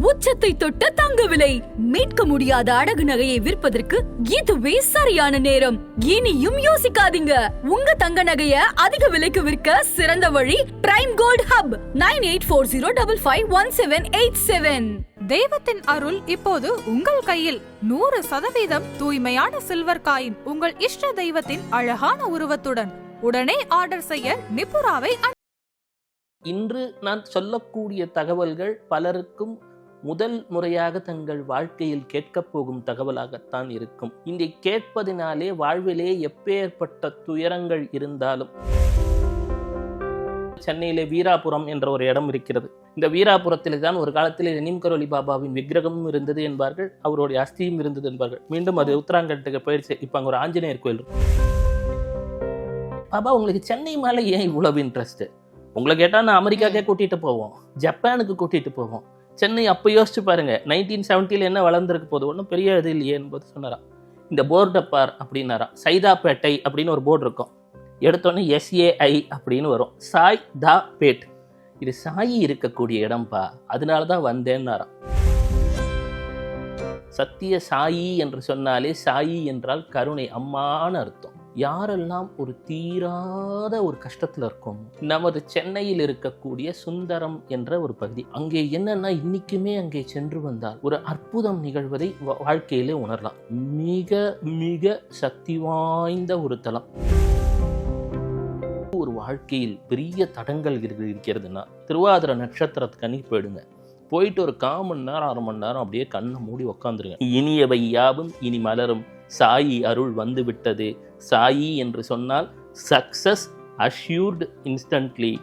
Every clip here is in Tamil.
உச்சத்தை தொட்ட தங்க விலை மீட்க முடியாத அடகு நகையை விற்பதற்கு இதுவே சரியான நேரம். இனியும் யோசிக்காதீங்க. உங்க தங்க நகைய அதிக விலைக்கு விற்க சிறந்த வழி prime gold hub nine eight four zero double five one seven eight seven. தெய்வத்தின் அருள் இப்போது உங்கள் கையில். நூறு சதவீதம் தூய்மையான சில்வர் காயின் உங்கள் இஷ்ட தெய்வத்தின் அழகான உருவத்துடன். உடனே ஆர்டர் செய்ய அணுகவும். இன்று நான் சொல்லக்கூடிய தகவல்கள் பலருக்கும் முதல் முறையாக தங்கள் வாழ்க்கையில் கேட்கப் போகும் தகவலாகத்தான் இருக்கும். இதை கேட்பதினாலே வாழ்விலே எப்பேற்பட்ட துயரங்கள் இருந்தாலும். சென்னையிலே வீராபுரம் என்ற ஒரு இடம் இருக்கிறது. இந்த வீராபுரத்திலே தான் ஒரு காலத்தில் நிம் கரோலி பாபாவின் விக்கிரகமும் இருந்தது என்பார்கள். அவருடைய அஸ்தியும் இருந்தது என்பார்கள். மீண்டும் அது உத்தராங்கட்டுக்கு போயிடுச்சு இப்போ அங்கே ஒரு ஆஞ்சநேயர் கோயில் பாபா உங்களுக்கு சென்னை மேலே ஏன் இவ்வளவு இன்ட்ரெஸ்ட் உங்களை கேட்டால் நான் அமெரிக்காக்கே கூட்டிகிட்டு போவோம். ஜப்பானுக்கு கூட்டிகிட்டு போவோம். சென்னை அப்போ யோசிச்சு பாருங்க. நைன்டீன் செவன்ட்டியில் என்ன வளர்ந்துருக்கு போது ஒன்றும் பெரிய இது இல்லையே என்பது சொன்னாராம். இந்த போர்டை பார் அப்படின்னாராம். சைதாப்பேட்டை அப்படின்னு ஒரு போர்டு இருக்கும். எடுத்தோன்னே எஸ்ஏஐ அப்படின்னு வரும். சாய் தா பேட் இது சாயி இருக்கக்கூடிய இடம்பா. அதனால தான் வந்தேன்னாராம். சத்திய சாயி என்று சொன்னாலே சாயி என்றால் கருணை அம்மான்னு அர்த்தம். யாரெல்லாம் ஒரு தீராத ஒரு கஷ்டத்தில் இருக்கோம் நமது சென்னையில் இருக்கக்கூடிய சுந்தரம் என்ற ஒரு பகுதி அங்கே என்னன்னா இன்னைக்குமே அங்கே சென்று வந்தால் ஒரு அற்புதம் நிகழ்வதை வாழ்க்கையிலே உணரலாம். மிக மிக சக்தி வாய்ந்த ஒரு தலம். ஒரு வாழ்க்கையில் பெரிய தடங்கள் இருக்கிறதுன்னா திருவாதிர நட்சத்திரத்துக்கு போயிடுங்க. போயிட்டு ஒரு கால் மணி நேரம் அரை மணி நேரம் அப்படியே கண்ணை மூடி உக்காந்துருங்க. இனியவை யாவும் இனி மலரும். சாயி அருள் வந்து விட்டது சாயி என்று சொன்னால் சக்சஸ் அஷ்யூர்டு இன்ஸ்டன்ட்லி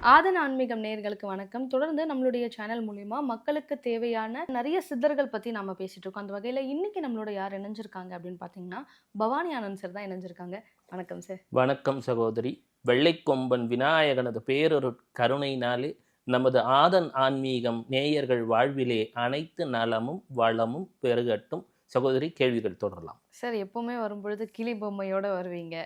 ஆதன் ஆன்மீகம் நேயர்களுக்கு வணக்கம். தொடர்ந்து நம்மளுடைய சேனல் மூலிமா மக்களுக்கு தேவையான நிறைய சித்தர்கள் பற்றி நம்ம பேசிட்டு இருக்கோம். அந்த வகையில் இன்னைக்கு நம்மளோட யார் இணைஞ்சிருக்காங்க அப்படின்னு பார்த்தீங்கன்னா பவானி ஆனந்த் சார் தான் இணைஞ்சிருக்காங்க. வணக்கம் சார் வணக்கம் சகோதரி. வெள்ளைக்கொம்பன் விநாயகனது பேரொரு கருணையினாலே நமது ஆதன் ஆன்மீகம் நேயர்கள் வாழ்விலே அனைத்து நலமும் வளமும் பெருகட்டும். சகோதரி கேள்விகள் தொடரலாம். சார் எப்பவுமே வரும்பொழுது கிளி பொம்மையோட வருவீங்க.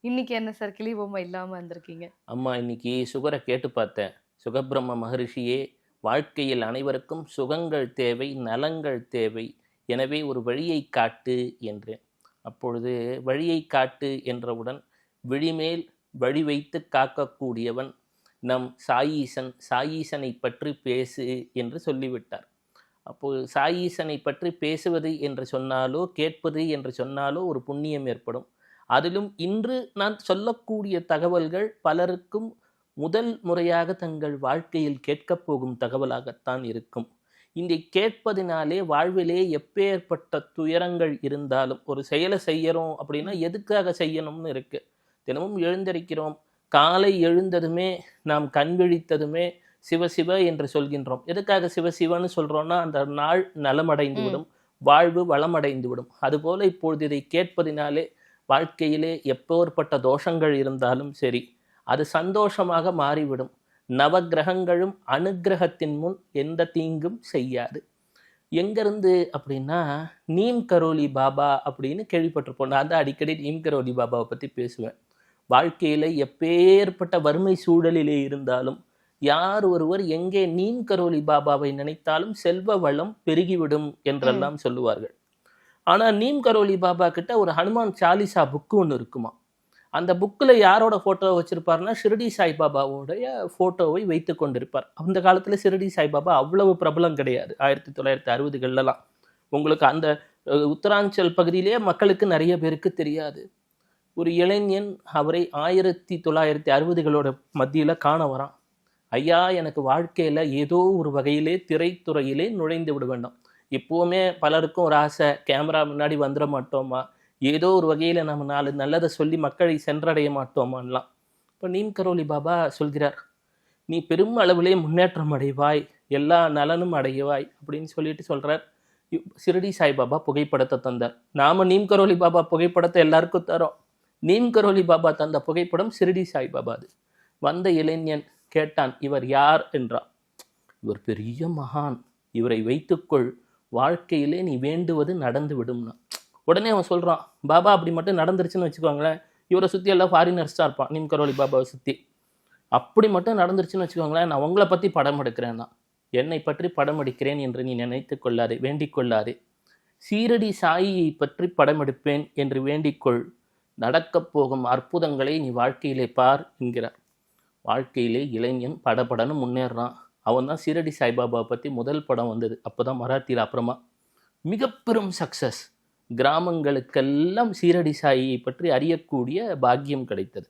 இன்னைக்கு என்ன சார் கிளி பொம்மை இல்லாமல் வந்திருக்கீங்க? அம்மா இன்னைக்கு சுகரை கேட்டு பார்த்தேன். சுகபிரம்ம மகரிஷியே வாழ்க்கையில் அனைவருக்கும் சுகங்கள் தேவை நலங்கள் தேவை. எனவே ஒரு வழியை காட்டு என்றேன் அப்பொழுது வழியை காட்டு என்றவுடன் விழிமேல் வழி வைத்து காக்கக்கூடியவன் நம் சாயீசன் சாயீசனை பற்றி பேசு என்று சொல்லிவிட்டார். அப்போது சாயீசனை பற்றி பேசுவது என்று சொன்னாலோ கேட்பது என்று சொன்னாலோ ஒரு புண்ணியம் ஏற்படும். அதிலும் இன்று நான் சொல்லக்கூடிய தகவல்கள் பலருக்கும் முதல் முறையாக தங்கள் வாழ்க்கையில் கேட்கப் போகும் தகவலாகத்தான் இருக்கும். இந்த கேட்பதினாலே வாழ்விலே எப்பேற்பட்ட துயரங்கள் இருந்தாலும் ஒரு செயலை செய்யறோம் அப்படின்னா எதுக்காக செய்யணும்னு இருக்கு? தினமும் எழுந்திருக்கிறோம் காலை எழுந்ததுமே நாம் கண் விழித்ததுமே சிவசிவ என்று சொல்கின்றோம். எதுக்காக சிவசிவன்னு சொல்றோம்னா அந்த நாள் நலமடைந்து விடும் வாழ்வு வளமடைந்து விடும் அதுபோல இப்பொழுது இதை கேட்பதினாலே வாழ்க்கையிலே எப்போற்பட்ட தோஷங்கள் இருந்தாலும் சரி அது சந்தோஷமாக மாறிவிடும். நவக்கிரகங்களும் அனுக்கிரகத்தின் முன் எந்த தீங்கும் செய்யாது. எங்கேருந்து அப்படின்னா நீம் கரோலி பாபா அப்படின்னு கேள்விப்பட்டிருப்போம். நான் தான் அடிக்கடி நீம் கரோலி பாபாவை பற்றி பேசுவேன். வாழ்க்கையில் எப்பேற்பட்ட வறுமை சூழலிலே இருந்தாலும் யார் ஒருவர் எங்கே நீம் கரோலி பாபாவை நினைத்தாலும் செல்வ வளம் பெருகிவிடும் என்றெல்லாம் சொல்லுவார்கள். ஆனால் நீம் கரோலி பாபா கிட்ட ஒரு ஹனுமான் சாலிசா புக்கு ஒன்று இருக்குமா அந்த புக்கில் யாரோட ஃபோட்டோ வச்சிருப்பாருன்னா ஷிரடி சாய்பாபாவோடைய ஃபோட்டோவை வைத்து கொண்டிருப்பார். அந்த காலத்தில் ஷிரடி சாய்பாபா அவ்வளவு பிரபலம் கிடையாது ஆயிரத்தி தொள்ளாயிரத்தி அறுபதுகள்லாம் உங்களுக்கு அந்த உத்தராஞ்சல் பகுதியிலேயே மக்களுக்கு நிறைய பேருக்கு தெரியாது. ஒரு இளைஞன் அவரை ஆயிரத்தி தொள்ளாயிரத்தி அறுபதுகளோட மத்தியில் காண வரான். ஐயா எனக்கு வாழ்க்கையில் ஏதோ ஒரு வகையிலே திரைத்துறையிலே நுழைந்து விட வேண்டும். எப்போவுமே பலருக்கும் ஒரு ஆசை கேமரா முன்னாடி வந்துட மாட்டோமா? ஏதோ ஒரு வகையில் நம்ம நாலு நல்லதை சொல்லி மக்களை சென்றடைய மாட்டோமான்லாம். இப்போ நீம் கரோலி பாபா சொல்கிறார் நீ பெரும் அளவிலே முன்னேற்றம் அடைவாய் எல்லா நலனும் அடைவாய் அப்படின்னு சொல்லிட்டு சொல்கிறார் சிறடி சாய்பாபா புகைப்படத்தை தந்தார். நாம நீம் கரோலி பாபா புகைப்படத்தை எல்லாருக்கும் தரோம். நீம் கரோலி பாபா தந்த புகைப்படம் சிறுடி சாய்பாபா அது. வந்த இளைஞன் கேட்டான் இவர் யார்? என்றான். இவர் பெரிய மகான். இவரை வைத்துக்கொள். வாழ்க்கையிலே நீ வேண்டுவது நடந்து விடும்னா. உடனே அவன் சொல்கிறான் பாபா அப்படி மட்டும் நடந்துருச்சுன்னு வச்சுக்கோங்களேன். இவரை சுற்றி எல்லாம் ஃபாரினர்ஸ் தான் இருப்பான். நீம் கரோலி பாபாவை சுற்றி அப்படி மட்டும் நடந்துருச்சுன்னு வச்சுக்கோங்களேன் நான் உங்களை பற்றி படம் எடுக்கிறேன்னா என்னை பற்றி படம் எடுக்கிறேன் என்று நீ நினைத்து கொள்ளாதே வேண்டிக் கொள்ளாதே. சீரடி சாயியை பற்றி படம் எடுப்பேன் என்று வேண்டிக்கொள் நடக்கப் போகும் அற்புதங்களை நீ வாழ்க்கையிலே பார் என்கிறார். வாழ்க்கையிலே இளைஞன் படப்படன்னு முன்னேறான் அவன் தான் சீரடி சாய்பாபா பற்றி முதல் படம் வந்தது. அப்போ தான் மராத்தியில் அப்புறமா மிக பெரும் சக்ஸஸ் கிராமங்களுக்கெல்லாம் சீரடி சாயியை பற்றி அறியக்கூடிய பாக்கியம் கிடைத்தது.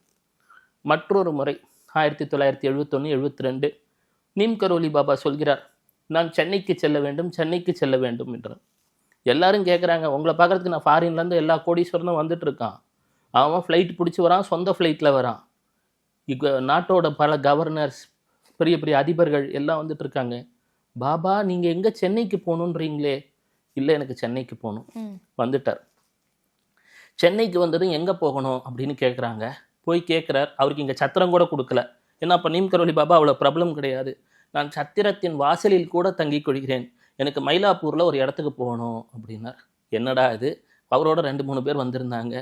மற்றொரு முறை ஆயிரத்தி தொள்ளாயிரத்தி எழுபத்தொன்று எழுபத்தி ரெண்டு நீம் கரோலி பாபா சொல்கிறார் நான் சென்னைக்கு செல்ல வேண்டும் சென்னைக்கு செல்ல வேண்டும் என்றார். எல்லாரும் கேட்குறாங்க உங்களை பார்க்கறதுக்கு நான் ஃபாரின்லேருந்து எல்லா கோடீஸ்வரனும் வந்துட்டு இருக்கான். அவன் ஃப்ளைட் பிடிச்சி வரான் சொந்த ஃப்ளைட்டில் வரான். இப்போ நாட்டோட பல கவர்னர்ஸ் பெரிய பெரிய அதிபர்கள் எல்லாம் வந்துட்டு இருக்காங்க. பாபா நீங்கள் எங்கே சென்னைக்கு போகணுன்றீங்களே? இல்லை எனக்கு சென்னைக்கு போகணும். வந்துட்டார். சென்னைக்கு வந்ததும் எங்கே போகணும் அப்படின்னு கேட்குறாங்க போய் கேட்குறார் அவருக்கு இங்கே சத்திரம் கூட கொடுக்கல. ஏன்னா அப்போ நீம் கரோலி பாபா அவ்வளோ ப்ராப்ளம் கிடையாது. நான் சத்திரத்தின் வாசலில் கூட தங்கிக் கொள்கிறேன். எனக்கு மயிலாப்பூரில் ஒரு இடத்துக்கு போகணும் அப்படின்னார். என்னடா இது? அவரோட ரெண்டு மூணு பேர் வந்திருந்தாங்க.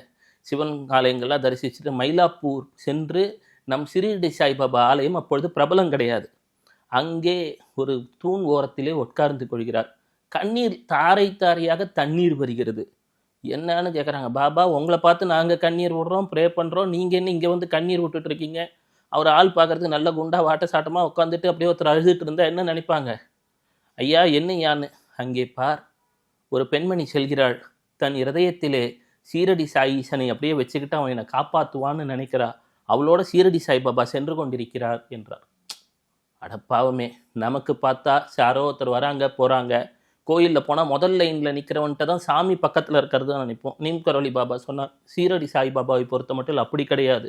சிவன் ஆலயங்கள்லாம் தரிசிச்சுட்டு மயிலாப்பூர் சென்று நம் சிறீடி சாய்பாபா ஆலயம் அப்பொழுது பிரபலம் கிடையாது. அங்கே ஒரு தூண் ஓரத்திலே உட்கார்ந்து கொள்கிறார். கண்ணீர் தாரை தாரையாக தண்ணீர் வருகிறது. என்னன்னு கேட்குறாங்க பாபா உங்களை பார்த்து நாங்கள் கண்ணீர் விடுறோம் ப்ரே பண்ணுறோம் நீங்கள் என்ன இங்கே வந்து கண்ணீர் விட்டுட்டு இருக்கீங்க? அவர் ஆள் பார்க்கறதுக்கு நல்ல குண்டா வாட்ட சாட்டமாக உட்காந்துட்டு அப்படியே ஒருத்தர் அழுதுட்டு இருந்தால் என்ன நினைப்பாங்க? ஐயா என்ன யான்னு? அங்கே பார் ஒரு பெண்மணி செல்கிறாள். தன் இருதயத்திலே சீரடி சாயீசனை அப்படியே வச்சுக்கிட்டு அவன் என்னை காப்பாற்றுவான்னு நினைக்கிறா. அவளோட சீரடி சாய்பாபா சென்று கொண்டிருக்கிறார் என்றார். அடப்பாவமே நமக்கு பார்த்தா யாரோ ஒருத்தர் வராங்க போகிறாங்க கோயிலில் போனால் முதல் லைனில் நிற்கிறவன்ட்ட தான் சாமி பக்கத்தில் இருக்கிறது தான் நினைப்போம். நீம் கரோலி பாபா சொன்னார் சீரடி சாய்பாபாவை பொறுத்த மட்டும் இல்லை அப்படி கிடையாது.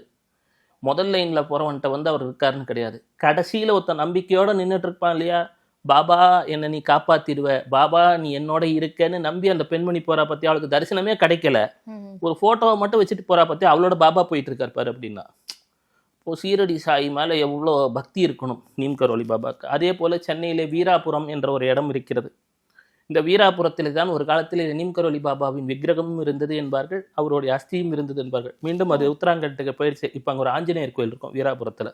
முதல் லைனில் போகிறவன்ட்ட வந்து அவர் இருக்காருன்னு கிடையாது. கடைசியில் ஒருத்தன் நம்பிக்கையோடு நின்றுட்டு இருப்பான் இல்லையா? பாபா என்னை நீ காப்பாத்திடுவ. பாபா நீ என்னோட இருக்கேன்னு நம்பி அந்த பெண்மணி போறா பத்தி அவளுக்கு தரிசனமே கிடைக்கல. ஒரு ஃபோட்டோவை மட்டும் வச்சுட்டு போறா பத்தி அவளோட பாபா போயிட்டு இருக்கார் பாரு அப்படின்னா. இப்போ சீரடி சாய் மேலே எவ்வளோ பக்தி இருக்கணும் நீம் கரோலி பாபாக்கு. அதே போல் சென்னையிலே வீராபுரம் என்ற ஒரு இடம் இருக்கிறது. இந்த வீராபுரத்தில் தான் ஒரு காலத்தில் நீம் கரோலி பாபாவின் விக்கிரகமும் இருந்தது என்பார்கள். அவருடைய அஸ்தியும் இருந்தது என்பார்கள். மீண்டும் அது உத்தராங்கட்டுக்கு போயிடுச்சு இப்போ அங்கே ஒரு ஆஞ்சநேயர் கோயில் இருக்கும் வீராபுரத்தில்.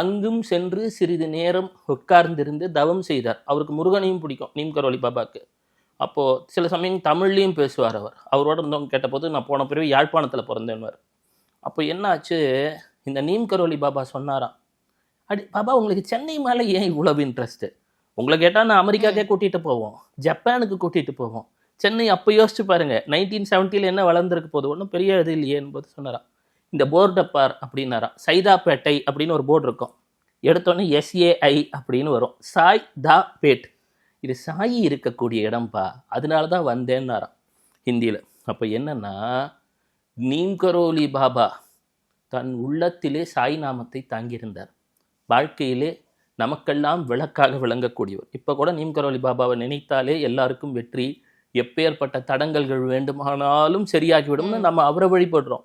அங்கும் சென்று சிறிது நேரம் உட்கார்ந்திருந்து தவம் செய்தார். அவருக்கு முருகனையும் பிடிக்கும் நீம் கரோலி பாபாக்கு. அப்போது சில சமயம் தமிழ்லையும் பேசுவார் அவர். அவரோட இருந்தவங்க கேட்டபோது நான் போன பிறகு யாழ்ப்பாணத்தில் பிறந்தேன்வார் அப்போ என்னாச்சு? இந்த நீம் கரோலி பாபா சொன்னாராம் அடி பாபா உங்களுக்கு சென்னை மேலே ஏன் இவ்வளவு இன்ட்ரெஸ்ட்டு உங்களை கேட்டால் நான் அமெரிக்காக்கே கூட்டிகிட்டு போவோம் ஜப்பானுக்கு கூட்டிகிட்டு போவோம். சென்னை அப்போ யோசிச்சு பாருங்கள் நைன்டீன் செவன்ட்டியில் என்ன வளர்ந்துருக்கு போது ஒன்றும் பெரிய இது இல்லையே என்பது சொன்னாராம். இந்த போர்டை பார் அப்படின்னாராம் சைதாப்பேட்டை அப்படின்னு ஒரு போர்டு இருக்கும். எடுத்தோன்னே எஸ்ஏஐ அப்படின்னு வரும். சாய் தா பேட் இது சாயி இருக்கக்கூடிய இடம்பா. அதனால தான் வந்தேன்னாராம் ஹிந்தியில். அப்போ என்னன்னா நீம் கரோலி பாபா தன் உள்ளத்திலே சாய் நாமத்தை தாங்கியிருந்தார். வாழ்க்கையிலே நமக்கெல்லாம் விளக்காக விளங்கக்கூடியவர். இப்போ கூட நீம் கரோலி பாபாவை நினைத்தாலே எல்லாருக்கும் வெற்றி. எப்பேற்பட்ட தடங்கல்கள் வேண்டுமானாலும் சரியாகிவிடும்னு நம்ம அவரை வழிபடுறோம்.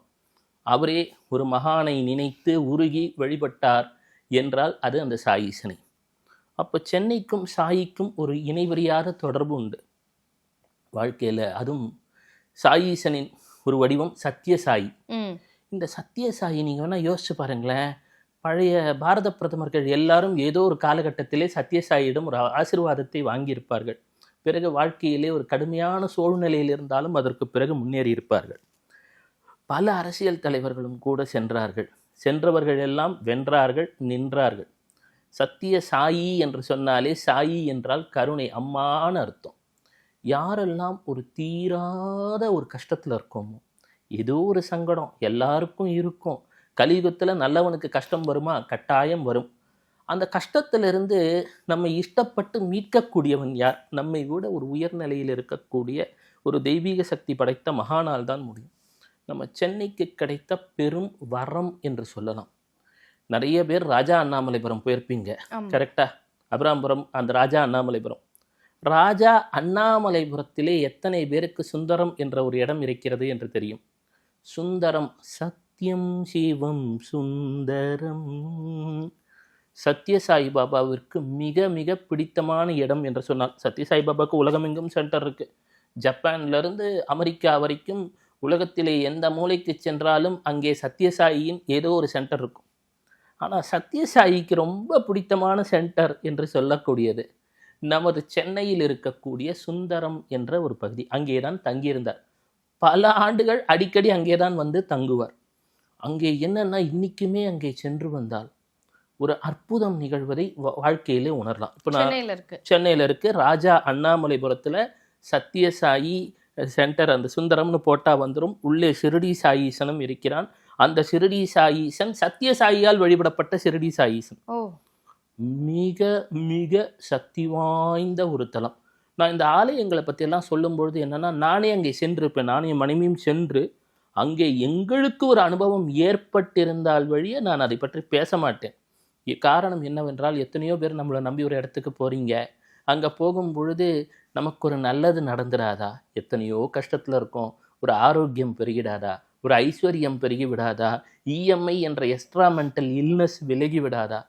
அவரே ஒரு மகானை நினைத்து உருகி வழிபட்டார் என்றால் அது அந்த சாயீசனை அப்போ சென்னைக்கும் சாயிக்கும் ஒரு இணைவறியாத தொடர்பு உண்டு. வாழ்க்கையில் அதுவும் சாயீசனின் ஒரு வடிவம் சத்யசாயி ம். இந்த சத்யசாயி நீங்கள் வேணால் யோசிச்சு பாருங்களேன். பழைய பாரத பிரதமர்கள் எல்லாரும் ஏதோ ஒரு காலகட்டத்திலே சத்யசாயியிடம் ஒரு ஆசீர்வாதத்தை வாங்கியிருப்பார்கள். பிறகு வாழ்க்கையிலே ஒரு கடுமையான சூழ்நிலையில் இருந்தாலும் அதற்கு பிறகு முன்னேறி இருப்பார்கள் பல அரசியல் தலைவர்களும் கூட சென்றார்கள். சென்றவர்கள் எல்லாம் வென்றார்கள் நின்றார்கள். சத்திய சாயி என்று சொன்னாலே சாயி என்றால் கருணை அம்மான்னு அர்த்தம். யாரெல்லாம் ஒரு தீராத ஒரு கஷ்டத்தில் இருக்கோமோ ஏதோ ஒரு சங்கடம் எல்லாருக்கும் இருக்கும். கலியுகத்தில் நல்லவனுக்கு கஷ்டம் வருமா? கட்டாயம் வரும். அந்த கஷ்டத்திலிருந்து நம்மை இஷ்டப்பட்டு மீட்கக்கூடியவன் யார்? நம்மை விட ஒரு உயர்நிலையில் இருக்கக்கூடிய ஒரு தெய்வீக சக்தி படைத்த மகானால் தான் முடியும். நம்ம சென்னைக்கு கிடைத்த பெரும் வரம் என்று சொல்லலாம். நிறைய பேர் ராஜா அண்ணாமலைபுரம் போயிருப்பீங்க. ஆமா. கரெக்டா அபிராம்புரம் அந்த ராஜா அண்ணாமலைபுரம். ராஜா அண்ணாமலைபுரத்திலே எத்தனை பேருக்கு சுந்தரம் என்ற ஒரு இடம் இருக்கிறது என்று தெரியும். சுந்தரம் சத்யம் சிவம் சுந்தரம். சத்யசாய் பாபாவிற்கு மிக மிக பிடித்தமான இடம் என்று சொன்னால் சத்யசாய் பாபாவுக்கு உலகமெங்கும் சென்டர் இருக்கு. ஜப்பான்ல இருந்து அமெரிக்கா வரைக்கும் உலகத்திலே எந்த மூலைக்கு சென்றாலும் அங்கே சத்யசாயியின் ஏதோ ஒரு சென்டர் இருக்கும். ஆனால் சத்யசாயிக்கு ரொம்ப பிடித்தமான சென்டர் என்று சொல்லக்கூடியது நமது சென்னையில் இருக்கக்கூடிய சுந்தரம் என்ற ஒரு பகுதி. அங்கே தான் தங்கியிருந்தார். பல ஆண்டுகள் அடிக்கடி அங்கே தான் வந்து தங்குவார். அங்கே என்னன்னா இன்னைக்குமே அங்கே சென்று வந்தால் ஒரு அற்புதம் நிகழ்வதை வாழ்க்கையிலே உணரலாம். இப்போ நான் சென்னையில இருக்கு. சென்னையில் இருக்கு. ராஜா அண்ணாமலைபுரத்தில் சத்யசாயி சென்டர் அந்த சுந்தரம்னு போட்டால் வந்துடும் உள்ளே சிறுடி சாயீசனும் இருக்கிறான். அந்த சிறுடி சாயீசன் சத்யசாயியால் வழிபடப்பட்ட சிறுடி சாயீசன் மிக மிக சக்தி வாய்ந்த ஒரு தலம். நான் இந்த ஆலயங்களை பற்றியெல்லாம் சொல்லும்பொழுது என்னன்னா நானே அங்கே சென்றிருப்பேன். நானே மனைவியும் சென்று அங்கே எங்களுக்கு ஒரு அனுபவம் ஏற்பட்டிருந்தால் வழியே நான் அதை பற்றி பேச மாட்டேன். காரணம் என்னவென்றால் எத்தனையோ பேர் நம்மளை நம்பி ஒரு இடத்துக்கு போகிறீங்க அங்கே போகும் பொழுது நமக்கு ஒரு நல்லது நடந்துடாதா எத்தனையோ கஷ்டத்தில் இருக்கோம் ஒரு ஆரோக்கியம் பெருகிடாதா? ஒரு ஐஸ்வர்யம் பெருகி விடாதா இஎம்ஐ என்ற எக்ஸ்ட்ரா மென்டல் இல்னஸ் விலகி விடாதா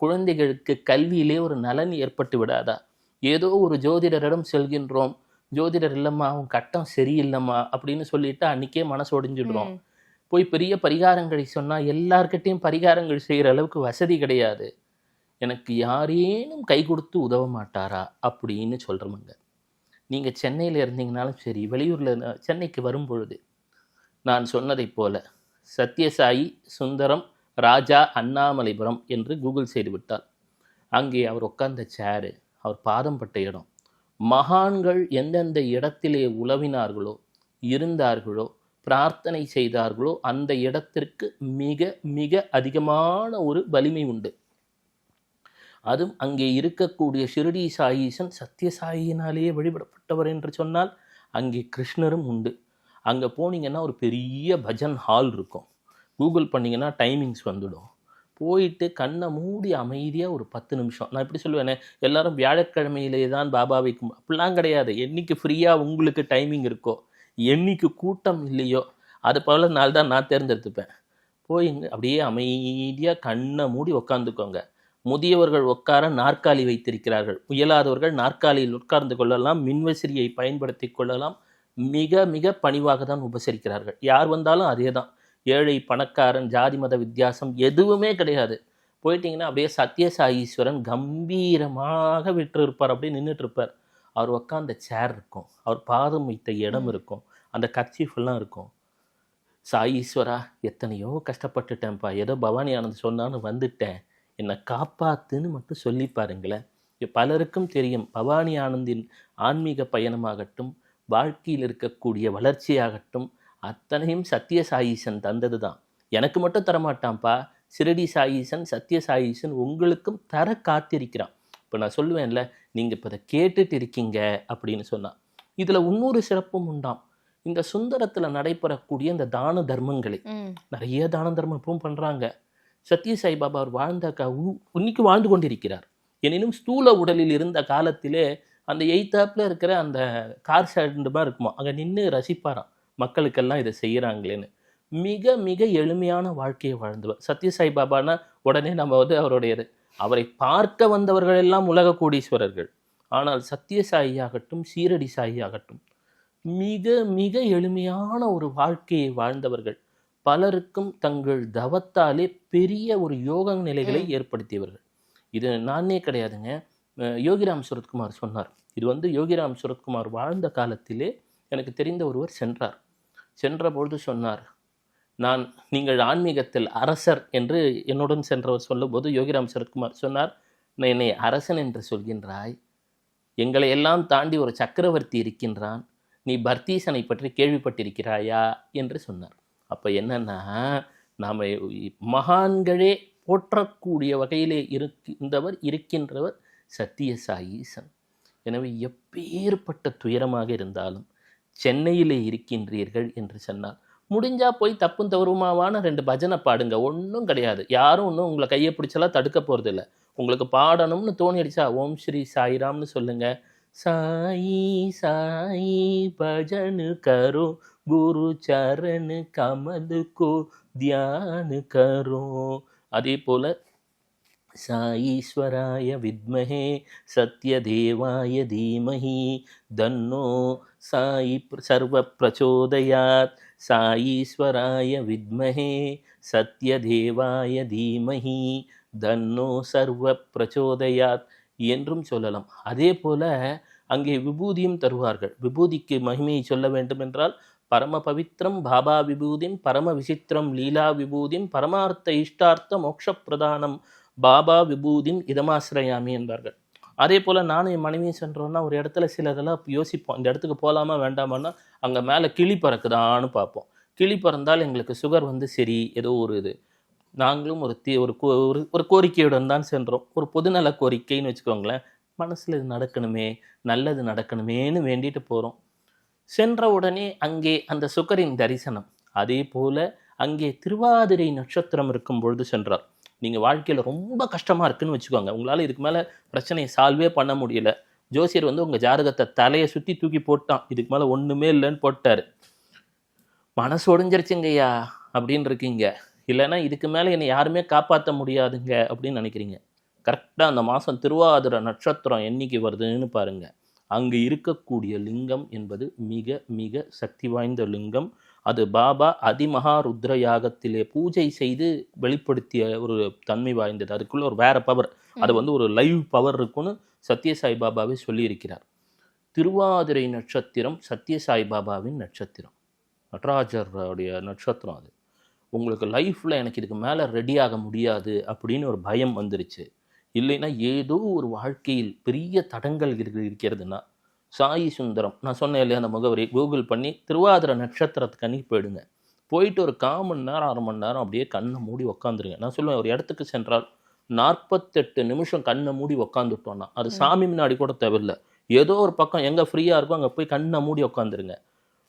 குழந்தைகளுக்கு கல்வியிலே ஒரு நலன் ஏற்பட்டு விடாதா ஏதோ ஒரு ஜோதிடரிடம் செல்கின்றோம். ஜோதிடர் இல்லைம்மா அவன் கட்டம் சரியில்லைம்மா அப்படின்னு சொல்லிட்டு அன்னைக்கே மனசு ஒடிஞ்சிடுறோம். போய் பெரிய பரிகாரங்களை சொன்னால் எல்லார்கிட்டையும் பரிகாரங்கள் செய்கிற அளவுக்கு வசதி கிடையாது. எனக்கு யாரேனும் கை கொடுத்து உதவ மாட்டாரா? அப்படின்னு சொல்கிறோமுங்க நீங்கள் சென்னையில் இருந்தீங்கனாலும் சரி வெளியூரில் சென்னைக்கு வரும்பொழுது நான் சொன்னதைப் போல சத்யசாயி சுந்தரம் ராஜா அண்ணாமலைபுரம் என்று கூகுள் செய்து விட்டார். அங்கே அவர் உட்கார்ந்த சேரு அவர் பாதம் பட்ட இடம். மகான்கள் எந்தெந்த இடத்திலே உலவினார்களோ இருந்தார்களோ பிரார்த்தனை செய்தார்களோ அந்த இடத்திற்கு மிக மிக அதிகமான ஒரு வலிமை உண்டு. அதுவும் அங்கே இருக்கக்கூடிய ஷிரடி சாயீசன் சத்யசாயினாலேயே வழிபடப்பட்டவர் என்று சொன்னால் அங்கே கிருஷ்ணரும் உண்டு. அங்கே போனீங்கன்னா ஒரு பெரிய பஜன் ஹால் இருக்கும். கூகுள் பண்ணிங்கன்னா டைமிங்ஸ் வந்துடும். போயிட்டு கண்ணை மூடி அமைதியாக ஒரு பத்து நிமிஷம். நான் எப்படி சொல்லுவேனே எல்லாரும் வியாழக்கிழமையிலே தான் பாபாவை வைக்கும் அப்படிலாம் கிடையாது. என்னைக்கு ஃப்ரீயாக உங்களுக்கு டைமிங் இருக்கோ என்னைக்கு கூட்டம் இல்லையோ அது போல நாள் தான் நான் தேர்ந்தெடுத்துப்பேன். போய் அப்படியே அமைதியாக கண்ணை மூடி உட்காந்துக்கோங்க முதியவர்கள் உட்கார நாற்காலி வைத்திருக்கிறார்கள். முயலாதவர்கள் நாற்காலியில் உட்கார்ந்து கொள்ளலாம் மின்விசிறியை பயன்படுத்தி கொள்ளலாம் மிக மிக பணிவாக தான் உபசரிக்கிறார்கள். யார் வந்தாலும் அதே தான் ஏழை பணக்காரன் ஜாதி மத வித்தியாசம் எதுவுமே கிடையாது. போயிட்டீங்கன்னா அப்படியே சத்யசாயீஸ்வரன் கம்பீரமாக விட்டுருப்பார் அப்படியே நின்றுட்டு இருப்பார் அவர் உட்காந்த சேர் இருக்கும். அவர் பாதம் வைத்த இடம் இருக்கும். அந்த கர்ச்சீஃப் ஃபுல்லாக இருக்கும். சாயீஸ்வரா எத்தனையோ கஷ்டப்பட்டுட்டேன்ப்பா. ஏதோ பவானி ஆனந்த் சொன்னான்னு வந்துட்டேன். என்னை காப்பாத்துன்னு மட்டும் சொல்லி பாருங்களேன். பலருக்கும் தெரியும் பவானி ஆனந்தின் ஆன்மீக பயணமாகட்டும் வாழ்க்கையில் இருக்கக்கூடிய வளர்ச்சியாகட்டும் அத்தனையும் சத்ய சாயீசன் தந்தது தான் எனக்கு மட்டும் தரமாட்டான்ப்பா. சிரடி சாயீசன் சத்ய சாயீசன் உங்களுக்கும் தர காத்திருக்கிறான். இப்போ நான் சொல்லுவேன்ல நீங்கள் இப்போ இதை கேட்டுட்டு இருக்கீங்க அப்படின்னு சொன்னான். இதில் இன்னொரு சிறப்பும் உண்டாம். இந்த சுந்தரத்தில் நடைபெறக்கூடிய இந்த தான தர்மங்களை. நிறைய தான தர்மம் இப்பவும் பண்ணுறாங்க சத்யசாய் பாபா அவர் வாழ்ந்த கா உ- இன்னைக்கு வாழ்ந்து கொண்டிருக்கிறார். எனினும் ஸ்தூல உடலில் இருந்த காலத்திலே அந்த எய்த்தாப்பில் இருக்கிற அந்த கார் ஸ்டாண்டு மாதிரி இருக்குமா அங்கே நின்று ரசிப்பாராம். மக்களுக்கெல்லாம் இதை செய்கிறாங்களேன்னு மிக மிக எளிமையான வாழ்க்கையை வாழ்ந்தவர். சத்யசாய் பாபானா உடனே நம்ம வந்து அவருடையது அவரை பார்க்க வந்தவர்கள் எல்லாம் உலக கோடீஸ்வரர்கள் ஆனால் சத்யசாயி ஆகட்டும் சீரடி சாயி ஆகட்டும் மிக மிக எளிமையான ஒரு வாழ்க்கையை வாழ்ந்தவர்கள். பலருக்கும் தங்கள் தவத்தாலே பெரிய ஒரு யோக நிலைகளை ஏற்படுத்தியவர்கள். இது நானே கிடையாதுங்க. யோகிராம் சுரத்குமார் சொன்னார். இது வந்து யோகிராம் சுரத்குமார் வாழ்ந்த காலத்திலே எனக்கு தெரிந்த ஒருவர் சென்றார். சென்றபொழுது சொன்னார் நான் நீங்கள் ஆன்மீகத்தில் அரசர் என்று என்னுடன் சென்றவர் சொல்லும்போது யோகிராம் சரத்குமார் சொன்னார் "நான் என்னை அரசன் என்று சொல்கின்றாய். எங்களை எல்லாம் தாண்டி ஒரு சக்கரவர்த்தி இருக்கின்றான். நீ பர்தீசனை பற்றி கேள்விப்பட்டிருக்கிறாயா? என்று சொன்னார். அப்போ என்னன்னா நாம் மகான்களே போற்றக்கூடிய வகையிலே இருக்கின்றவர் இருக்கின்றவர் சத்தியசாயீசன் எனவே எப்பேற்பட்ட துயரமாக இருந்தாலும் சென்னையிலே இருக்கின்றீர்கள் என்று சொன்னால் முடிஞ்சா போய் தப்பும் தவறுமாவான ரெண்டு பஜனை பாடுங்க. ஒன்றும் கிடையாது. யாரும் ஒன்றும் உங்களை கையை பிடிச்செல்லாம் தடுக்க போகிறதில்ல உங்களுக்கு பாடணும்னு தோணி அடிச்சா ஓம் ஸ்ரீ சாய்ராம்னு சொல்லுங்க. சாயி சாயி பஜனு கரு குரு சரண் கமல் கோ தியான் கரோ. அதே போல சாயீஸ்வராய வித்மஹே சத்யதேவாய தீமஹி தன்னோ சாயி சர்வ பிரச்சோதயாத் சாயீஸ்வராய வித்மஹே சத்யதேவாய தீமஹி தன்னோ சர்வ பிரச்சோதயாத் என்றும் சொல்லலாம். அதே போல அங்கே விபூதியும் தருவார்கள். விபூதிக்கு மகிமையை சொல்ல வேண்டும் என்றால் பரம பவித்ரம் பாபா விபூதிம் பரம விசித்திரம் லீலா விபூதிம் பரமார்த்த இஷ்டார்த்த மோட்ச பிரதானம் பாபா விபூதிம் இதமாசிரயாமி என்பார்கள். அதே போல் நானும் என் மனைவியும் சென்றோன்னா ஒரு இடத்துல சில இதெல்லாம் யோசிப்போம். இந்த இடத்துக்கு போகலாமா வேண்டாமான்னா அங்கே மேலே கிளி பறக்குதான்னு பார்ப்போம். கிளி பறந்தால் எங்களுக்கு சுகர் வந்து சரி ஏதோ ஒரு இது. நாங்களும் ஒரு தீ ஒரு கோ- ஒரு ஒரு கோரிக்கையுடன் தான் சென்றோம். ஒரு பொதுநல கோரிக்கைன்னு வச்சுக்கோங்களேன். மனசில் இது நடக்கணுமே நல்லது நடக்கணுமேன்னு வேண்டிட்டு போகிறோம் சென்ற உடனே அங்கே அந்த சுகரின் தரிசனம். அதே போல அங்கே திருவாதிரை நட்சத்திரம் இருக்கும் பொழுது சென்றார். நீங்கள் வாழ்க்கையில் ரொம்ப கஷ்டமாக இருக்குன்னு வச்சுக்கோங்க. உங்களால் இதுக்கு மேலே பிரச்சனையை சால்வே பண்ண முடியல. ஜோசியர் வந்து உங்கள் ஜாதகத்தை தலையை சுற்றி தூக்கி போட்டான். இதுக்கு மேலே ஒன்றுமே இல்லைன்னு போட்டார். மனசு ஒடிஞ்சிருச்சுங்கய்யா அப்படின்னு இருக்கீங்க. இல்லைன்னா இதுக்கு மேலே என்னை யாருமே காப்பாற்ற முடியாதுங்க அப்படின்னு நினைக்கிறீங்க. கரெக்டாக அந்த மாதம் திருவாதிரை நட்சத்திரம் என்னைக்கு வருதுன்னு பாருங்கள் அங்கு இருக்கக்கூடிய லிங்கம் என்பது மிக மிக சக்தி வாய்ந்த லிங்கம். அது பாபா அதிமகா ருத்ர யாகத்திலே பூஜை செய்து வெளிப்படுத்திய ஒரு தன்மை வாய்ந்தது. அதுக்குள்ள ஒரு வேற பவர் அது வந்து ஒரு லைவ் பவர் இருக்குன்னு சத்யசாய் பாபாவே சொல்லியிருக்கிறார். திருவாதிரை நட்சத்திரம் சத்யசாய் பாபாவின் நட்சத்திரம். நடராஜருடைய நட்சத்திரம் அது. உங்களுக்கு லைஃப்பில் எனக்கு இதுக்கு மேலே ரெடி ஆக முடியாது அப்படின்னு ஒரு பயம் வந்துருச்சு. இல்லைன்னா ஏதோ ஒரு வாழ்க்கையில் பெரிய தடங்கள் இருக்கு- இருக்கிறதுனா சாயி சுந்தரம் நான் சொன்னேன் இல்லையா அந்த முகவரி கூகுள் பண்ணி திருவாதிரை நட்சத்திரத்துக்கு அன்னைக்கு போயிடுங்க. போயிட்டு ஒரு கால் மணி நேரம் அரை மணி நேரம் அப்படியே கண்ணை மூடி உக்காந்துருங்க. நான் சொல்லுவேன் ஒரு இடத்துக்கு சென்றால் நாற்பத்தெட்டு நிமிஷம் கண்ணை மூடி உக்காந்துட்டோம்னா அது சாமி முன்னாடி கூட தேவையில்லை. ஏதோ ஒரு பக்கம் எங்கே ஃப்ரீயாக இருக்கோ அங்கே போய் கண்ணை மூடி உக்காந்துருங்க.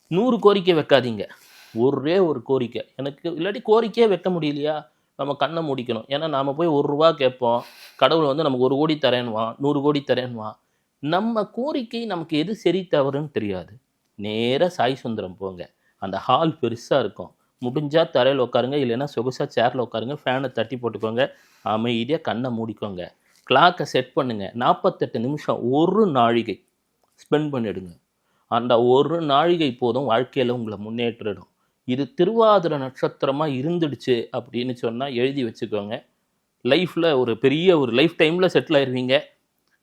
நூறு கோரிக்கை வைக்காதீங்க. ஒரே ஒரு கோரிக்கை. எனக்கு இல்லாட்டி கோரிக்கையே வைக்க முடியலையா? நம்ம கண்ணை மூடிக்கணும். ஏன்னா நாம் போய் ஒரு ரூபா கேட்போம். கடவுள் வந்து நமக்கு ஒரு கோடி தரேன்வான் நூறு கோடி தரேன்வான் நம்ம கோரிக்கை நமக்கு எது சரி தவறுன்னு தெரியாது. நேராக சாய் சுந்தரம் போங்க. அந்த ஹால் பெருசாக இருக்கும். முடிஞ்சால் தரையில் உட்காருங்க இல்லைன்னா சொகுசாக சேரில் உட்காருங்க ஃபேனை தட்டி போட்டுக்கோங்க அமைதியாக கண்ணை மூடிக்கோங்க. கிளாக்கை செட் பண்ணுங்கள் நாற்பத்தெட்டு நிமிஷம் ஒரு நாழிகை. ஸ்பெண்ட் பண்ணிடுங்க. அந்த ஒரு நாழிகை போதும் வாழ்க்கையில் உங்களை முன்னேற்றிடும். இது திருவாதிர நட்சத்திரமாக இருந்துடுச்சு அப்படின்னு சொன்னால் எழுதி வச்சுக்கோங்க. லைஃப்பில் ஒரு பெரிய ஒரு லைஃப் டைமில் செட்டில் ஆயிருவீங்க.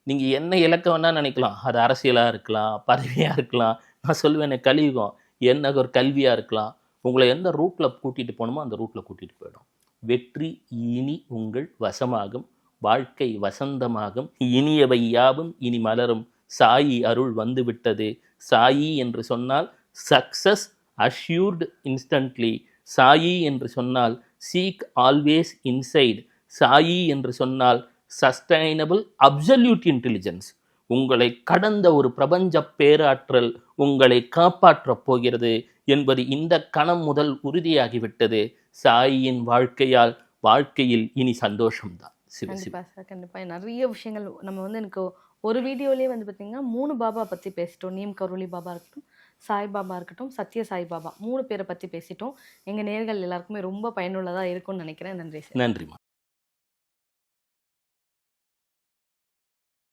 நீங்கள் என்ன இலக்க வேணால் நினைக்கலாம். அது அரசியலாக இருக்கலாம் பதவியாக இருக்கலாம். நான் சொல்லுவேன் கலியுகம். என்ன ஒரு கல்வியாக இருக்கலாம். உங்களை எந்த ரூட்டில் கூட்டிகிட்டு போகணுமோ அந்த ரூட்டில் கூட்டிகிட்டு போயிடும். வெற்றி இனி உங்கள் வசமாகும். வாழ்க்கை வசந்தமாகும். இனியவை யாவும் இனி மலரும். சாயி அருள் வந்துவிட்டது. சாயி என்று சொன்னால் சக்சஸ் அஷ்யூர்டு இன்ஸ்டன்ட்லி சாயி என்று சொன்னால் சீக் ஆல்வேஸ் இன்சைட் சாயி என்று சொன்னால் சஸ்டைனபிள் அப்சல்யூட் இன்டெலிஜென்ஸ் உங்களை கடந்த ஒரு பிரபஞ்ச பேராற்றல் உங்களை காப்பாற்றப் போகிறது என்பது இந்த கணம் முதல் உறுதியாகிவிட்டது. சாயியின் வாழ்க்கையால் வாழ்க்கையில் இனி சந்தோஷம்தான். சிவ கண்டிப்பாக கண்டிப்பா நிறைய விஷயங்கள் நம்ம வந்து எனக்கு ஒரு வீடியோலயே வந்து பாத்தீங்கன்னா மூணு பாபா பத்தி பேசிட்டோம். நீம் கருளி பாபா இருக்கட்டும் சாய்பாபா இருக்கட்டும் சத்ய சாய்பாபா மூணு பேரை பத்தி பேசிட்டோம். எங்க நேர்கள் எல்லாருக்குமே ரொம்ப பயனுள்ளதா இருக்கும்னு நினைக்கிறேன். நன்றி நன்றிம்மா.